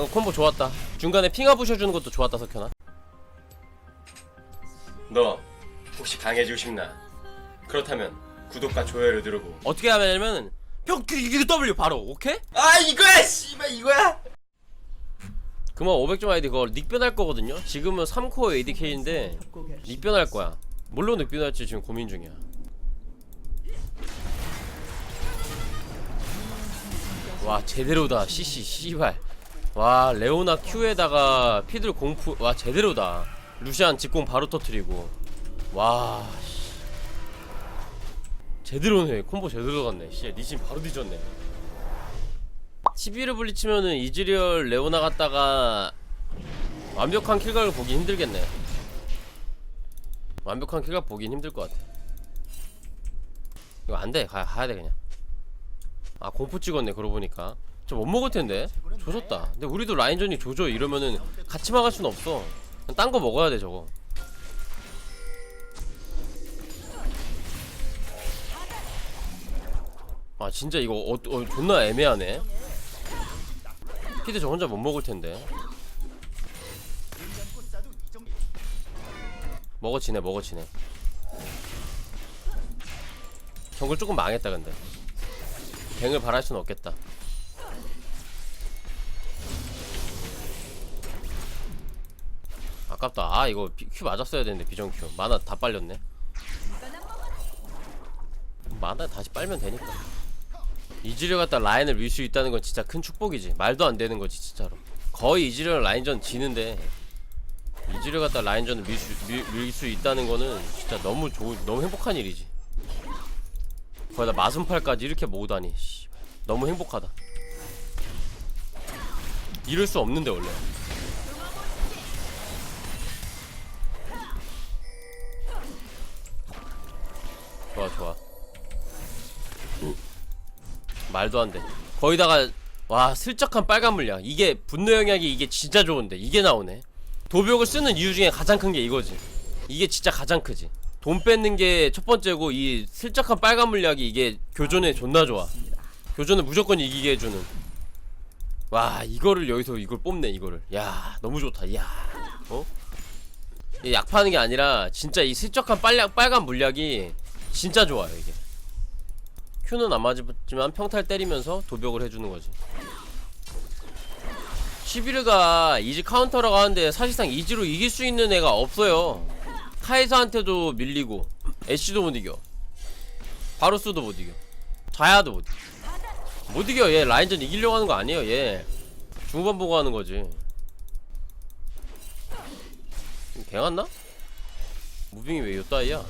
방금 콤보 좋았다. 중간에 핑하 부셔주는 것도 좋았다 석현아. 너 혹시 강해지고 싶나? 그렇다면 구독과 좋아요를 누르고. 어떻게 하냐면 형 그, 이거 W 바로 오케이? 아 이거야 씨발 이거야! 그만 500점 아이디 그거 닉변할 거거든요? 지금은 3코어 ADK인데 닉변할 거야. 뭘로 닉변할지 지금 고민 중이야. 와 제대로다. CC 씨발 와 레오나 Q에다가 피들 공프 와 제대로다. 루시안 직공 바로 터트리고. 와 씨. 제대로네. 콤보 제대로 갔네. 씨 니신 바로 뒤졌네. 11을 불리치면은 이즈리얼 레오나 갔다가 완벽한 킬각을 보기 힘들겠네. 완벽한 킬각 보긴 힘들 것 같아. 이거 안돼. 가, 가야 돼 그냥. 아 공포 찍었네 그러고 보니까 저못 먹을 텐데. 조졌다. 근데 우리도 라인전이 조져. 이러면은 같이 막을 순 없어. 딴 거 먹어야 돼 저거. 아 진짜 이거 어, 어, 존나 애매하네. 피드 저 혼자 못 먹을 텐데. 먹어치네 먹어치네 정글 조금 망했다 근데. 뱅을 바랄 순 없겠다 이거 비- 큐 맞았어야 되는데 비전 큐. 만화 다 빨렸네. 만화 다시 빨면 되니까. 이즈리얼 갖다 라인을 밀 수 있다는 건 진짜 큰 축복이지. 말도 안 되는 거지 진짜로. 거의 이즈리얼 라인전 지는데 이즈리얼 갖다 라인전을 밀수 밀 수 있다는 거는 진짜 너무 좋 너무 행복한 일이지. 거기다 마순팔까지 이렇게 모으다니 씨, 너무 행복하다. 이럴 수 없는데 원래 좋아 좋아 말도 안 돼. 거기다가 와 슬쩍한 빨간 물량. 이게 분노 영역이 이게 진짜 좋은데 이게 나오네. 도벽을 쓰는 이유 중에 가장 큰 게 이거지. 이게 진짜 가장 크지. 돈 뺏는 게 첫 번째고 이 슬쩍한 빨간 물약이 이게 교전에 존나 좋아. 교전을 무조건 이기게 해주는. 와 이거를 여기서 이걸 뽑네 이거를. 야 너무 좋다. 야 어? 이약 파는 게 아니라 진짜 이 슬쩍한 빨간 빨간 물약이 진짜 좋아요 이게. 큐는 안 맞지만 평탈 때리면서 도벽을 해주는 거지. 시비르가 이지 카운터라고 하는데 사실상 이지로 이길 수 있는 애가 없어요. 카이사한테도 밀리고 애쉬도 못 이겨. 바루스도 못 이겨. 자야도 못 이겨. 못 이겨 얘 라인전 이기려고 하는 거 아니에요 얘. 중반 보고 하는 거지. 갱았나? 무빙이 왜 요따이야?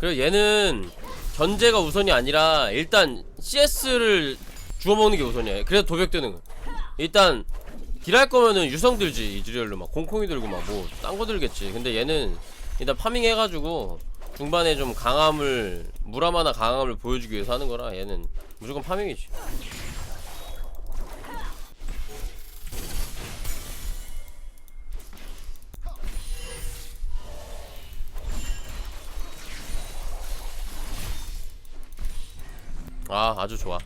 그리고 얘는 견제가 우선이 아니라 일단 CS를 주워먹는 게 우선이야. 그래서 도벽되는 거. 일단 딜할 거면은 유성 들지 이즈리얼로 막 공콩이 들고 막 뭐 딴 거 들겠지. 근데 얘는 일단 파밍 해가지고 중반에 좀 강함을 무람 하나 강함을 보여주기 위해서 하는 거라 얘는 무조건 파밍이지. 아 아주 좋아.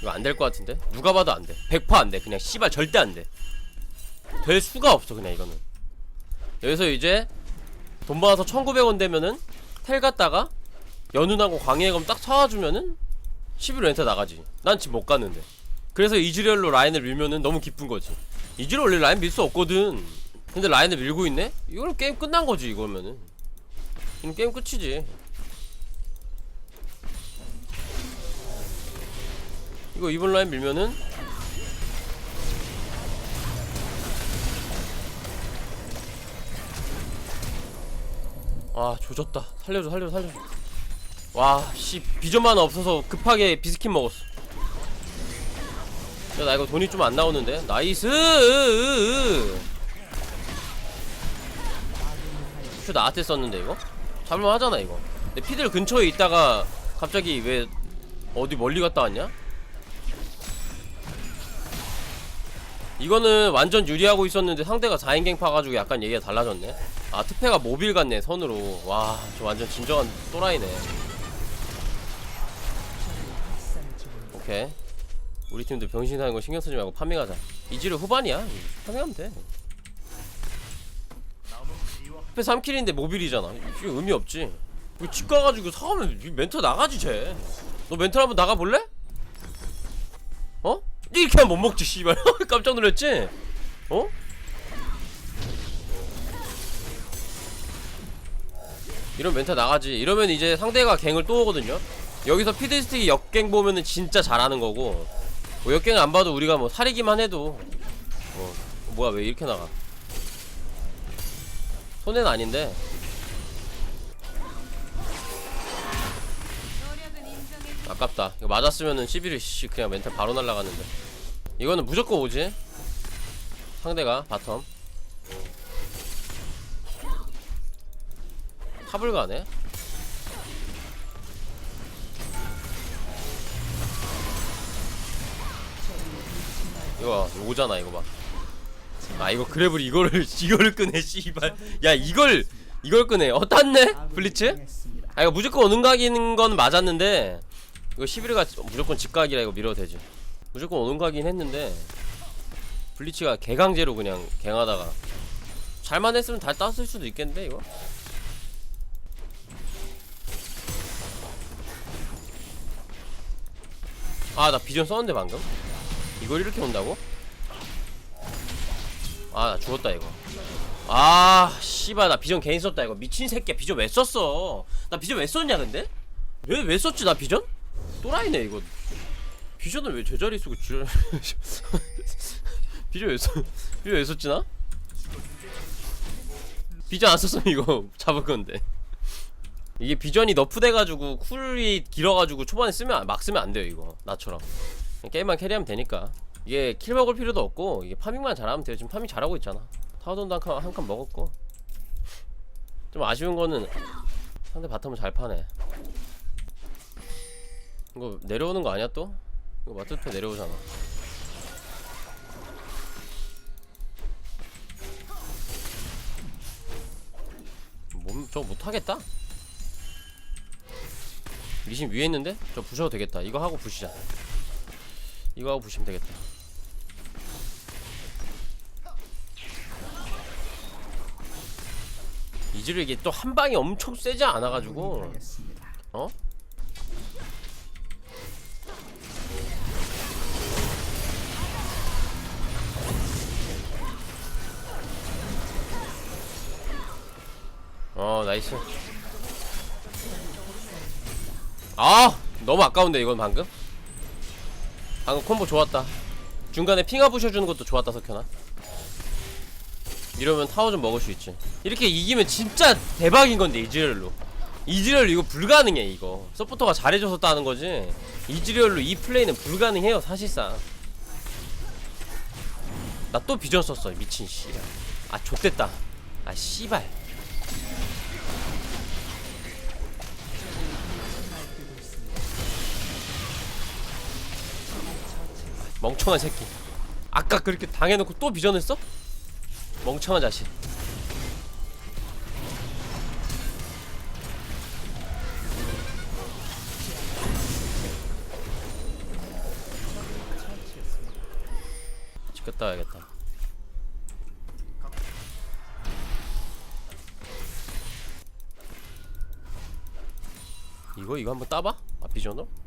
이거 안 될 것 같은데? 누가 봐도 안돼. 100% 안돼. 그냥 씨발 절대 안돼. 될 수가 없어 그냥 이거는. 여기서 이제 돈 모아서 1900원 되면은 텔 갔다가 연운하고 광해검 딱 사와주면은 11 렌트 나가지. 난 지금 못 갔는데. 그래서 이즈리얼로 라인을 밀면은 너무 기쁜 거지. 이즈리얼 원래 라인 밀 수 없거든. 근데 라인을 밀고 있네? 이거는 게임 끝난 거지 이거면은. 이건 게임 끝이지 이거 이번 라인 밀면은 아 조졌다. 살려줘 살려줘 살려줘. 와씨 비전만 없어서 급하게 비스킨 먹었어. 야 나 이거 돈이 좀 안 나오는데. 나이스! 슈 나한테 썼는데 이거? 잡을만 하잖아 이거. 근데 피들 근처에 있다가 갑자기 왜 어디 멀리 갔다 왔냐? 이거는 완전 유리하고 있었는데 상대가 4인갱 파가지고 약간 얘기가 달라졌네. 아 특패가 모빌 같네 선으로. 와 저 완전 진정한 또라이네. 오케이. 우리 팀도 병신 사는 거 신경 쓰지 말고 파밍하자. 이지를 후반이야. 파밍하면 돼. 앞에 3킬인데 모빌이잖아. 이게 의미 없지. 이거 집 가가지고 사가면 이 멘트 나가지 쟤너 멘트 한번 나가볼래? 어? 이렇게 하면 못 먹지 씨발. 깜짝 놀랐지? 어? 이런 멘트 나가지. 이러면 이제 상대가 갱을 또 오거든요. 여기서 피드스틱이 역갱 보면은 진짜 잘하는 거고. 뭐 역갱을 안 봐도 우리가 뭐 사리기만 해도. 어 뭐야 왜 이렇게 나가? 손해는 아닌데. 아깝다. 이거 맞았으면은 11일 씨 그냥 멘탈 바로 날라갔는데 이거는 무조건 오지. 상대가 바텀. 탑을 가네. 이거 봐, 오잖아 이거 봐아 이거 그래블 이거를 이거를 끄네 씨발. 야 이걸 이걸 끄네. 어 땄네? 블리츠? 아 이거 무조건 오는 각인 건 맞았는데 이거 11가 무조건 직각이라 이거 밀어도 되지 무조건 오는 각이긴 했는데 블리츠가 개강제로 그냥 갱하다가 잘만 했으면 다 땄을 수도 있겠는데 이거 아 나 비전 썼는데 방금 이걸 이렇게 온다고? 아 나 죽었다 이거 아 씨발 나 비전 괜히 썼다 이거 미친 새끼야 비전 왜 썼어 나 비전 왜 썼냐 근데? 왜 왜 썼지 나 비전? 또라이네 이거 비전을 왜 제자리 쓰고 지랄 비전 왜 썼.. 비전 왜 썼지 나? 비전 안 썼으면 이거 잡을 건데. 이게 비전이 너프돼가지고 쿨이 길어가지고 초반에 쓰면 막 쓰면 안 돼요 이거. 나처럼. 게임만 캐리하면 되니까. 이게 킬 먹을 필요도 없고 이게 파밍만 잘하면 돼요. 지금 파밍 잘하고 있잖아. 타워돈도 한칸 한 칸 먹었고. 좀 아쉬운 거는 상대 바텀을 잘 파네. 이거 내려오는 거 아니야 또? 이거 마트토 내려오잖아. 몸 저거 못하겠다? 리신 위에 있는데? 저 부셔도 되겠다. 이거 하고 부시자. 이거 하고 부시면 되겠다. 이즈를 이게 또 한 방이 엄청 세지 않아가지고. 어? 어 나이스. 아 너무 아까운데 이건 방금? 방금 콤보 좋았다. 중간에 핑하 부셔주는 것도 좋았다 석현아. 이러면 타워 좀 먹을 수 있지. 이렇게 이기면 진짜 대박인 건데 이즈리얼로. 이즈리얼 이거 불가능해 이거. 서포터가 잘해줘서 따는 거지. 이즈리얼로 이 플레이는 불가능해요 사실상. 나 또 비전 썼어 미친 씨아 좆됐다. 아 씨발 멍청한 새끼 아까 그렇게 당해놓고 또 비전했어? 멍청한 자식 집 갔다 와야겠다 이거 이거 한번 따봐? 아 비전으로?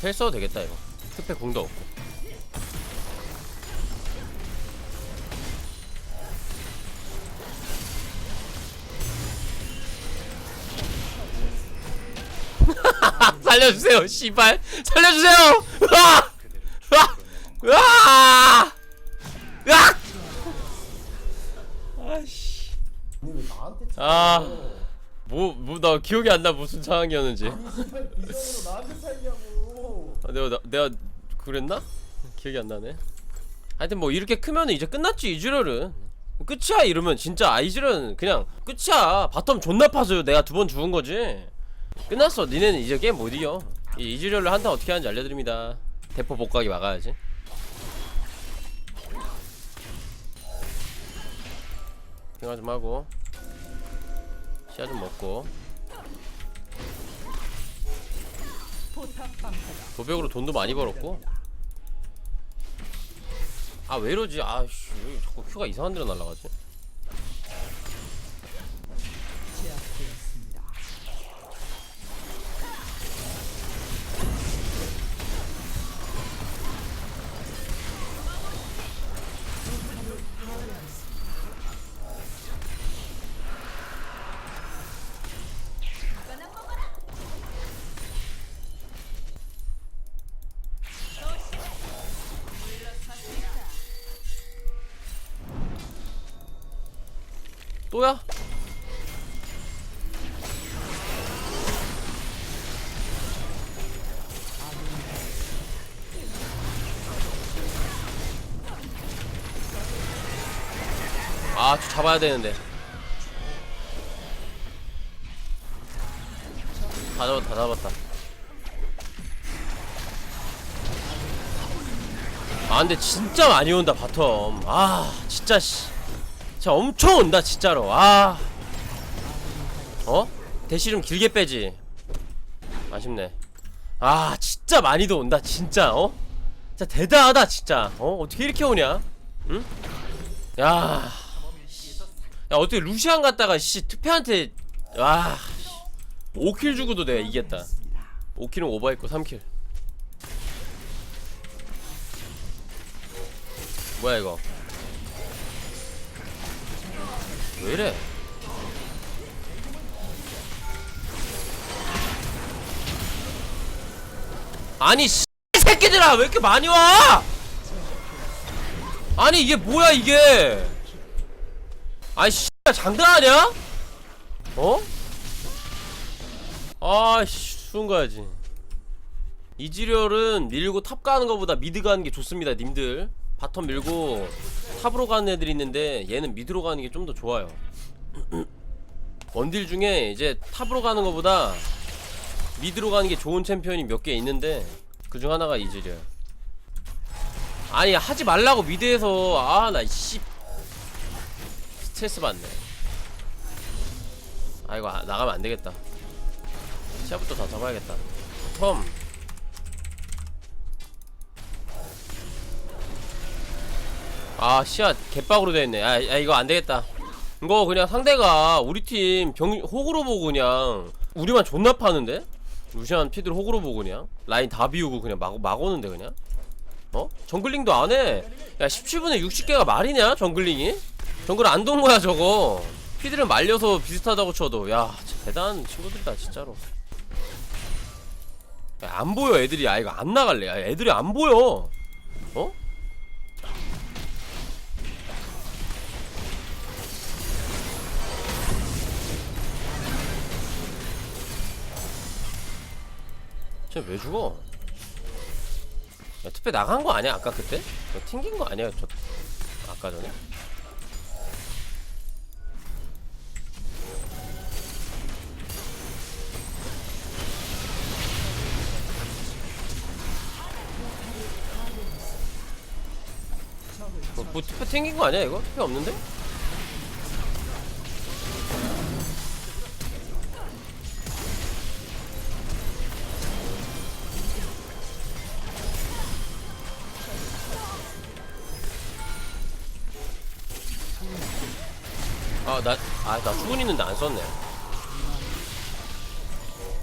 텔 써도 되겠다 이거 특패 공도 없고 살려주세요 씨발 살려주세요 으아! 으아! 으아! 아씨? 아. 뭐, 뭐, 나 기억이 안 나, 무슨 상황이었는지. 내가, 나, 내가, 그랬나? 기억이 안 나네. 하여튼 뭐, 이렇게 크면은 이제 끝났지, 이즈럴은. 끝이야, 이러면. 진짜, 아이즈럴은 그냥, 끝이야. 바텀 존나 파서요. 내가 두 번 죽은 거지. 끝났어. 니네는 이제 게임 못 이겨. 이 이즈럴을 한타 어떻게 하는지 알려드립니다. 대포 복각이 막아야지. 생각 좀 하고 시야 좀 먹고 도벽으로 돈도 많이 벌었고. 아 왜 이러지? 아씨 왜 자꾸 큐가 이상한 데로 날아가지 또야? 아, 저 잡아야 되는데. 다 잡았다, 다 잡았다. 아, 근데 진짜 많이 온다, 바텀. 아, 진짜, 씨. 진짜 엄청 온다, 진짜로. 아. 어? 대시 좀 길게 빼지. 아쉽네. 아, 진짜 많이도 온다, 진짜, 어? 진짜 대단하다, 진짜. 어? 어떻게 이렇게 오냐? 응? 야. 야 어떻게 루시안 갔다가 씨 투페한테 와 5킬 주고도 내가 이겼다 5킬은 오버했고 3킬 뭐야 이거 왜 이래? 아니 씨 새끼들아 왜 이렇게 많이 와? 아니 이게 뭐야 이게? 아이씨 장난하냐? 어? 아씨 수은 가야지. 이지렬은 밀고 탑 가는 것보다 미드 가는 게 좋습니다 님들 바텀 밀고 탑으로 가는 애들이 있는데 얘는 미드로 가는 게 좀 더 좋아요. 원딜 중에 이제 탑으로 가는 것보다 미드로 가는 게 좋은 챔피언이 몇 개 있는데 그 중 하나가 이지렬 아니 하지 말라고 미드에서. 아 나 씨. 스트레스 받네. 아 이거 아- 나가면 안 되겠다. 시야부터 다 잡아야겠다. 텀 아 시야 개빡으로 되어있네. 아, 아 이거 안 되겠다. 이거 그냥 상대가 우리 팀 병, 호구로 보고 그냥 우리만 존나 파는데? 루시안 피들 호구로 보고 그냥? 라인 다 비우고 그냥 막, 막 오는데 그냥? 어? 정글링도 안해. 야 17분에 60개가 말이냐 정글링이? 정글 안 돈 거야 저거. 피들은 말려서 비슷하다고 쳐도. 야 대단한 친구들이다 진짜로. 야, 안 보여 애들이. 아 이거 안 나갈래. 야, 애들이 안 보여. 어? 쟤왜 죽어? 야, 투표 나간 거 아니야 아까 그때? 야, 튕긴 거 아니야 저 아까 전에? 뭐, 뭐 투표 튕긴 거 아니야 이거? 투표 없는데? 아, 나, 아, 나 수분 있는데 안 썼네.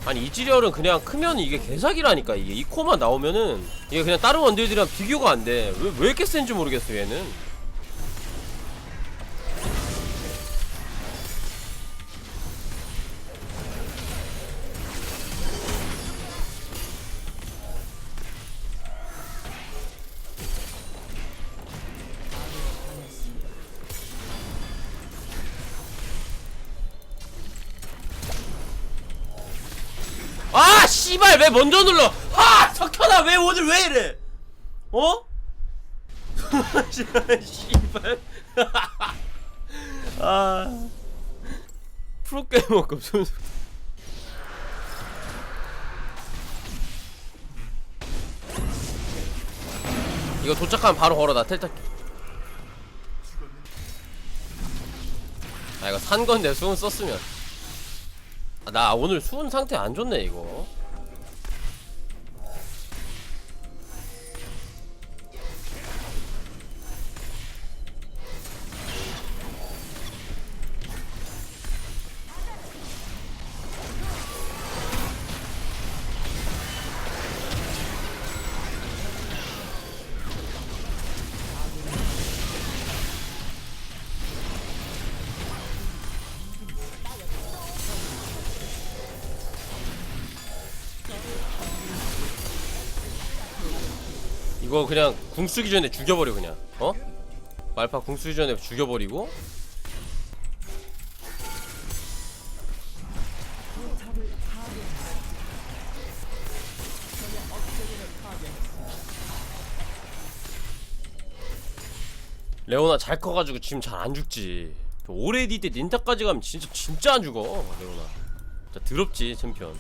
아니, 이지리얼은 그냥 크면 이게 개사기라니까, 이게. 이코만 나오면은, 이게 그냥 다른 원딜들이랑 비교가 안 돼. 왜, 왜 이렇게 센지 모르겠어, 얘는. 씨발, 왜 먼저 눌러? 아, 석현아, 왜 오늘 왜 이래? 어? 씨발. 아. 프로게이머급 선수. 이거 도착하면 바로 걸어 나 텔타 아 이거 산 건데 수은 썼으면 아, 나 오늘 수은 상태 안 좋네 이거 이거 그냥 궁 쓰기 전에 죽여버려 그냥. 어? 말파 궁 쓰기 전에 죽여버리고. 레오나 잘 커가지고 지금 잘 안 죽지. 오레디 때 닌타까지 가면 진짜 진짜 안 죽어 레오나. 진짜 더럽지 챔피언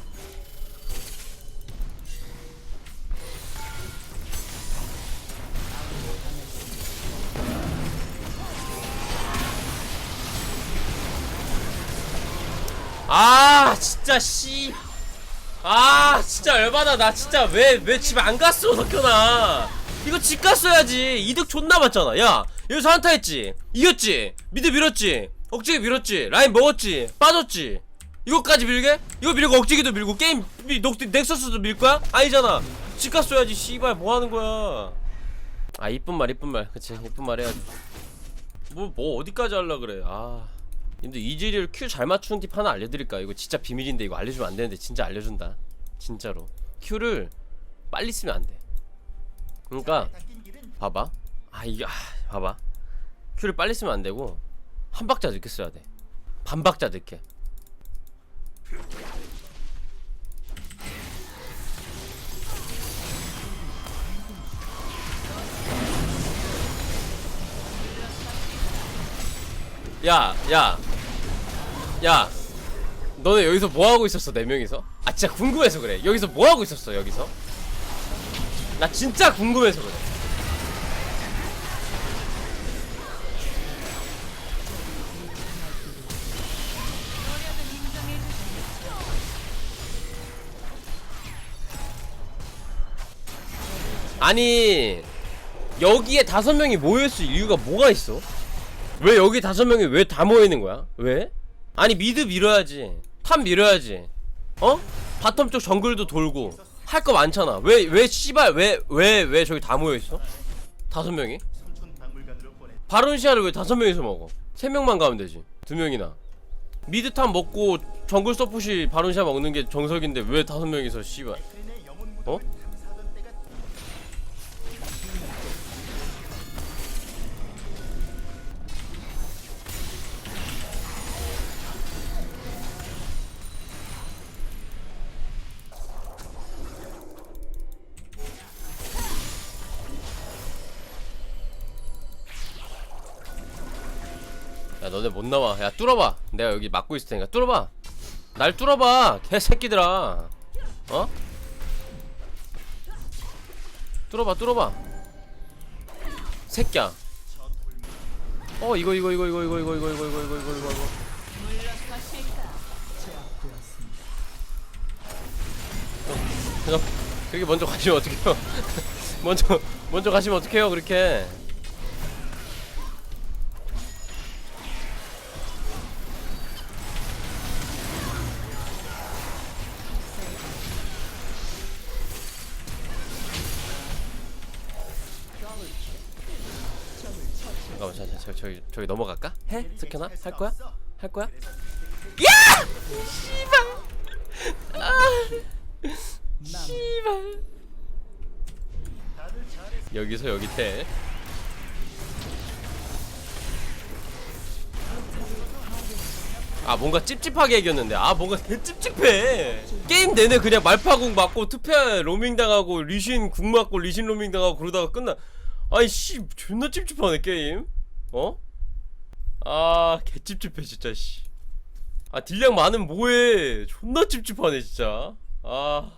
아 진짜 씨. 아 진짜 열받아. 나 진짜 왜 왜 집에 안 갔어 석현아? 이거 집 갔어야지. 이득 존나 봤잖아. 야 여기서 한타 했지? 이겼지? 미드 밀었지? 억지게 밀었지? 라인 먹었지? 빠졌지? 이거까지 밀게? 이거 밀고 억지기도 밀고 게임 미, 녹, 넥서스도 밀 거야? 아니잖아. 집 갔어야지 씨발. 뭐 하는 거야? 아 이쁜 말 이쁜 말. 그치 이쁜 말 해야지. 뭐뭐 어디까지 할라 그래? 아 근데 이즈리얼 큐잘 맞추는 팁 하나 알려드릴까? 이거 진짜 비밀인데 이거 알려주면 안 되는데 진짜 알려준다. 진짜로 큐를 빨리 쓰면 안 돼. 그러니까 봐봐. 아 이게 아, 봐봐. 큐를 빨리 쓰면 안 되고 한 박자 늦게 써야 돼. 반 박자 늦게. 야, 야, 야, 너네 여기서 뭐 하고 있었어? 네 명이서? 아 진짜 궁금해서 그래. 여기서 뭐 하고 있었어? 여기서? 나 진짜 궁금해서 그래. 아니 여기에 다섯 명이 모여있을 이유가 뭐가 있어? 왜 여기 다섯 명이 왜 다 모여 있는 거야? 왜? 아니 미드 밀어야지. 탑 밀어야지. 어? 바텀 쪽 정글도 돌고 할 거 많잖아. 왜왜 씨발 왜 왜 왜 저기 다 모여 있어? 다섯 명이? 바론시아를 왜 다섯 명이서 먹어? 세 명만 가면 되지. 두 명이나. 미드 탑 먹고 정글 서폿이 바론시아 먹는 게 정석인데 왜 다섯 명이서 씨발? 어? 너네 못 나와 야 뚫어봐 내가 여기 막고 있을 테니까 뚫어봐 날 뚫어봐 개새끼들아 어? 뚫어봐 뚫어봐 새끼야 어 이거 이거 이거 이거 이거 이거 이거 이거 이거 이거 이거 이거 이거 그냥 그렇게 먼저 가시면 어떡해요 먼저 먼저 가시면 어떡해요 그렇게 저, 저기 넘어갈까? 해? 스켜나? 할 거야? 할 거야? 야! 씨발! 아! 씨발! 여기서 여기 태. 아 뭔가 찝찝하게 이겼는데 아 뭔가 개 찝찝해 게임 내내 그냥 말파궁 맞고 투페 로밍 당하고 리신 궁 맞고 리신 로밍 당하고 그러다가 끝나 아이 씨 존나 찝찝하네 게임 어? 아 개찝찝해 진짜 씨아 딜량 많으면 뭐해? 존나 찝찝하네 진짜. 아